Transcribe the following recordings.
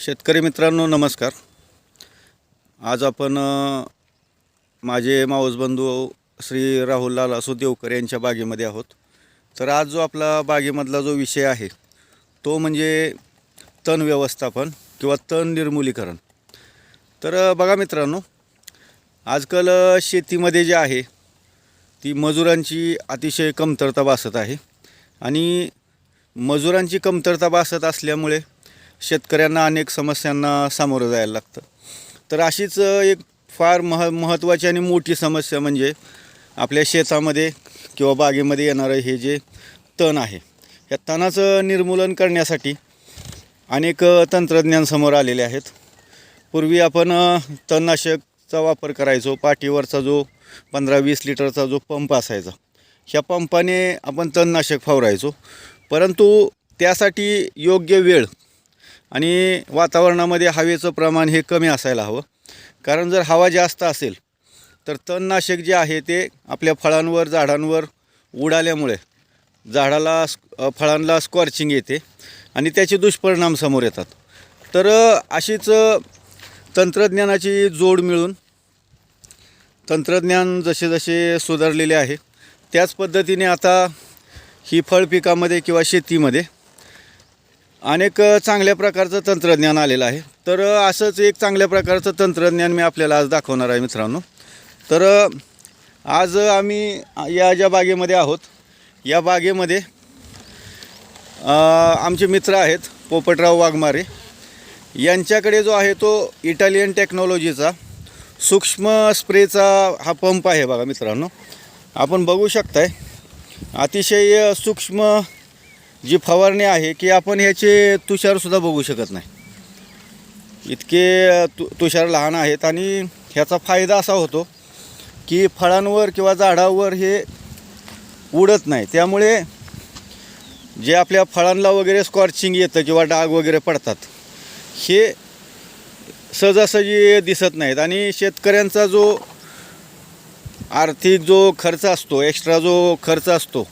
शेतकरी मित्रांनो नमस्कार. आज आपण माझे मावसबंधू श्री राहुल लाल असो देवकर यांच्या बागेमध्ये आहोत. तर आज जो आपला बागेमधला जो विषय आहे तो म्हणजे तण व्यवस्थापन किंवा तण निर्मूलीकरण. तर बघा मित्रांनो आजकाल शेतीमध्ये जे आहे ती मजुरांची अतिशय कमतरता भासत आहे. आणि मजुरांची कमतरता भासत असल्यामुळे शेतकऱ्यांना अनेक समस्यांना सामोरं जायला लागतं. तर अशीच एक फार मह महत्त्वाची आणि मोठी समस्या म्हणजे आपल्या शेतामध्ये किंवा बागेमध्ये येणारं हे जे तण आहे या तणाचं निर्मूलन करण्यासाठी अनेक तंत्रज्ञान समोर आलेले आहेत. पूर्वी आपण तणनाशकचा वापर करायचो पाठीवरचा जो पंधरा वीस लिटरचा जो पंप असायचा ह्या पंपाने आपण तणनाशक फवारायचो. परंतु त्यासाठी योग्य वेळ आणि वातावरणामध्ये हवेचं प्रमाण हे कमी असायला हवं. कारण जर हवा जास्त असेल तर तणनाशक जे आहे ते आपल्या फळांवर झाडांवर उडाल्यामुळे झाडाला फळांना स्कॉर्चिंग येते आणि त्याचे दुष्परिणाम समोर येतात. तर अशीच तंत्रज्ञानाची जोड मिळून तंत्रज्ञान जसे जसे सुधारलेले आहे त्याच पद्धतीने आता ही फळ पिकामध्ये किंवा शेतीमध्ये अनेक चांगल्या प्रकारचं तंत्रज्ञान आलेलं आहे. तर असंच एक चांगल्या प्रकारचं तंत्रज्ञान मी आपल्याला आज दाखवणार आहे मित्रांनो. तर आज आम्ही या ज्या बागेमध्ये आहोत या बागेमध्ये आमचे मित्र आहेत पोपटराव वाघमारे. यांच्याकडे जो आहे तो इटालियन टेक्नॉलॉजीचा सूक्ष्म स्प्रेचा हा पंप आहे बघा मित्रांनो. आपण बघू शकताय अतिशय सूक्ष्म जी फवारणी आहे की आपण ह्याचे तुषारसुद्धा बघू शकत नाही. इतके तु तुषार लहान आहेत आणि ह्याचा फायदा असा होतो की फळांवर किंवा झाडावर हे उडत नाही. त्यामुळे जे आपल्या फळांना वगैरे स्कॉर्चिंग येतं किंवा डाग वगैरे पडतात हे सहजासहजी दिसत नाहीत. आणि शेतकऱ्यांचा जो आर्थिक जो खर्च असतो एक्स्ट्रा जो खर्च असतो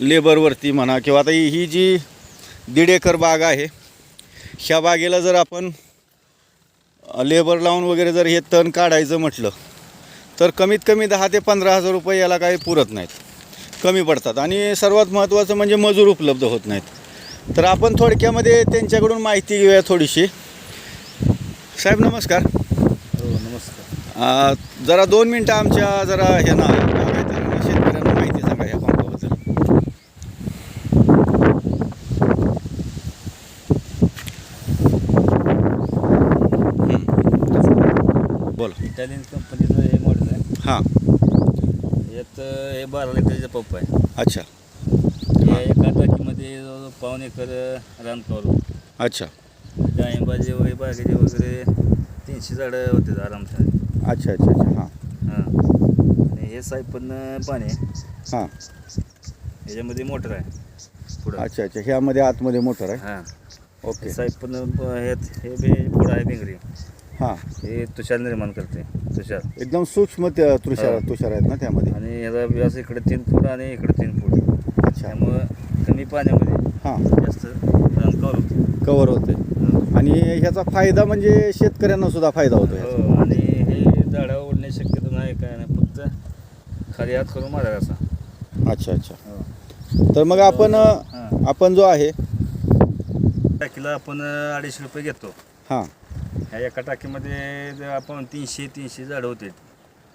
लेबरवरती म्हणा किंवा आता ही जी दीड एकर बाग आहे ह्या बागेला जर आपण लेबर लावून वगैरे जर हे तण काढायचं म्हटलं तर कमीत कमी दहा ते पंधरा हजार रुपये याला काही पुरत नाहीत. कमी पडतात आणि सर्वात महत्त्वाचं म्हणजे मजूर उपलब्ध होत नाहीत. तर आपण थोडक्यामध्ये त्यांच्याकडून माहिती घेऊया थोडीशी. साहेब नमस्कार. हो नमस्कार. जरा दोन मिनटं आमच्या जरा हे ना बागायतदारांना, शेतकऱ्यांना माहिती सांगा या पंपाबद्दल हं. बोला. इटालियन कंपनीचं हे मॉडेल आहे. हां. यात हे बारा लिटरचं पंप आहे. अच्छा. या एका टाकीमध्ये जवळजवळ पाऊण एकर रान होतं. अच्छा. डाळिंबाचे वगैरे बागेचे वगैरे तीनशे झाडं होते आरामशाने अच्छा अच्छा अच्छा हां. हां. आणि हे सायपन पाणी आहे. हां. याच्यामध्ये मोटर आहे. पुढं. अच्छा अच्छा. ह्यामध्ये आतमध्ये मोटर आहे? हां. ओके. सायपन हे हे बी पुढं आहे भिंगरी. हां. हे तुषार निर्माण करते तुषार. एकदम सूक्ष्म ते तुषार हो. तुषार आहेत ना त्यामध्ये? आणि याचा व्यास इकडे तीन फूट आणि इकडे तीन फूट. अच्छा. त्यामुळं कमी पाण्यामध्ये हां. जास्त रान कवर होतं. कवर होते. आणि ह्याचा फायदा म्हणजे शेतकऱ्यांना सुद्धा फायदा होतो ह्याचा. हो आणि हे झाडावर ओढण्याची शक्यता नाही काय नाही फक्त खाली हात करून मारा असा. अच्छा अच्छा. हो. तर मग आपण हां. आपण जो आहे टाकीला आपण अडीचशे रुपये घेतो. हां. ह्या एका टाकीमध्ये जर आपण तीनशे तीनशे झाडं होते.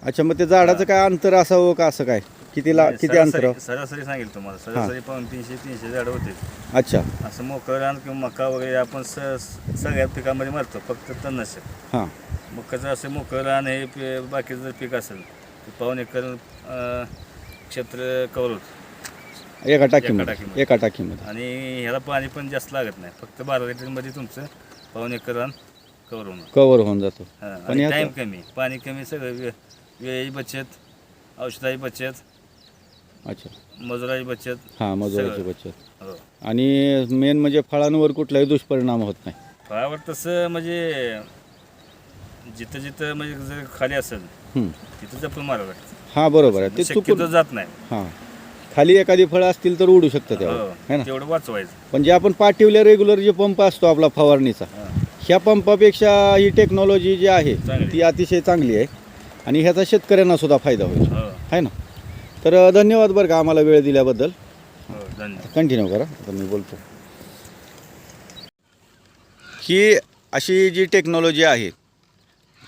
अच्छा मग ते झाडाचं काय अंतर असावं का असं काय? किती ला किती अंतर? सरासरी सरासरी सांगेल तुम्हाला. सरासरी पाहून तीनशे तीनशे झाडं होते. अच्छा. असं मोकळं रान किंवा मका वगैरे आपण स सगळ्या पिकामध्ये मारतो फक्त तणनाशक. हां. मकाचं असं मोकळं रान हे पे- बाकीचं जर पीक असेल पाऊन एकर अं, क्षेत्र कवर होतं. एका टाकीमध्ये. टाकीमध्ये. एका टाकीमध्ये. आणि ह्याला पाणी पण जास्त लागत नाही. फक्त बारा लिटरमध्ये तुमचं पाऊन एकर रान कवर होणं. कवर होऊन जातो. पण आणि याचं- टाईम कमी. पाणी कमी सगळं वे वेळेची बचत औषधाची बचत अच्छा. मजुराची बचत हां मजुराची सगळं. बचत. हो. आणि मेन म्हणजे फळांवर कुठलाही दुष्परिणाम होत नाही. फळावर तसं म्हणजे जिथं जिथं म्हणजे जर खाली असेल हं. तिथं जपून मारावं लागतं. हां बरोबर आहे. ते शक्यतो चुकून जात नाही. हां. खाली एखादी फळं असतील तर उडू शकतं त्यावर है हो ना? तेवढं वाचवायचं. पण जे आपण पाठीवल्या रेग्युलर जे पंप असतो आपला फवारणीचा हा. ह्या पंपापेक्षा ही टेक्नॉलॉजी जी आहे चांगली. ती अतिशय चांगली आहे. आणि ह्याचा शेतकऱ्यांना सुद्धा फायदा होईल. हो. आहे ना? तर धन्यवाद बरं का आम्हाला वेळ दिल्याबद्दल. हो धन्यवाद. कंटिन्यू करा आता मी बोलतो. ही अशी जी टेक्नॉलॉजी आहे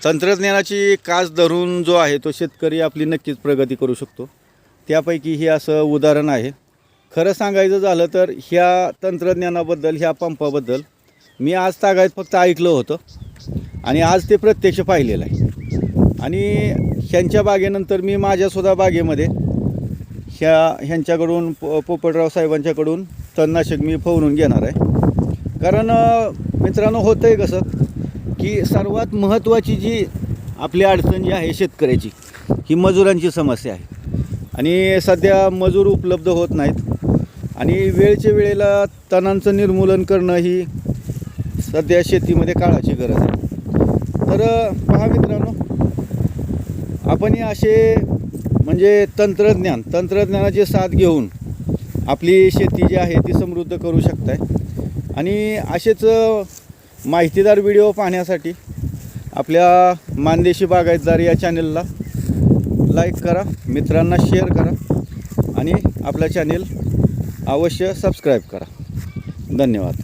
तंत्रज्ञानाची कास धरून जो आहे तो शेतकरी आपली नक्कीच प्रगती करू शकतो. त्यापैकी हे असं उदाहरण आहे. खरं सांगायचं झालं तर ह्या तंत्रज्ञानाबद्दल ह्या पंपाबद्दल मी आज तागायत फक्त ऐकलं होतं आणि आज ते प्रत्यक्ष पाहिलेलं आहे. आणि ह्यांच्या बागेनंतर मी माझ्यासुद्धा बागेमध्ये ह्या ह्यांच्याकडून प पोपटराव साहेबांच्याकडून तणनाशक मी फवरून घेणार आहे. कारण मित्रांनो होतं आहे कसं की सर्वात महत्त्वाची जी आपली अडचण जी आहे शेतकऱ्याची ही मजुरांची समस्या आहे. आणि सध्या मजूर उपलब्ध होत नाहीत. आणि वेळच्या वेळेला तणांचं निर्मूलन करणं ही सध्या शेतीमध्ये काळाची गरज आहे. तर पहा मित्रांनो आपण हे असे म्हणजे तंत्रज्ञान तंत्रज्ञानाची साथ घेऊन आपली शेती जी आहे ती समृद्ध करू शकताय. आणि असेच माहितीदार व्हिडिओ पाहण्यासाठी आपल्या मानदेशी बागायतदार या चॅनलला लाईक करा मित्रांना शेअर करा आणि आपला चॅनेल अवश्य सबस्क्राईब करा. धन्यवाद.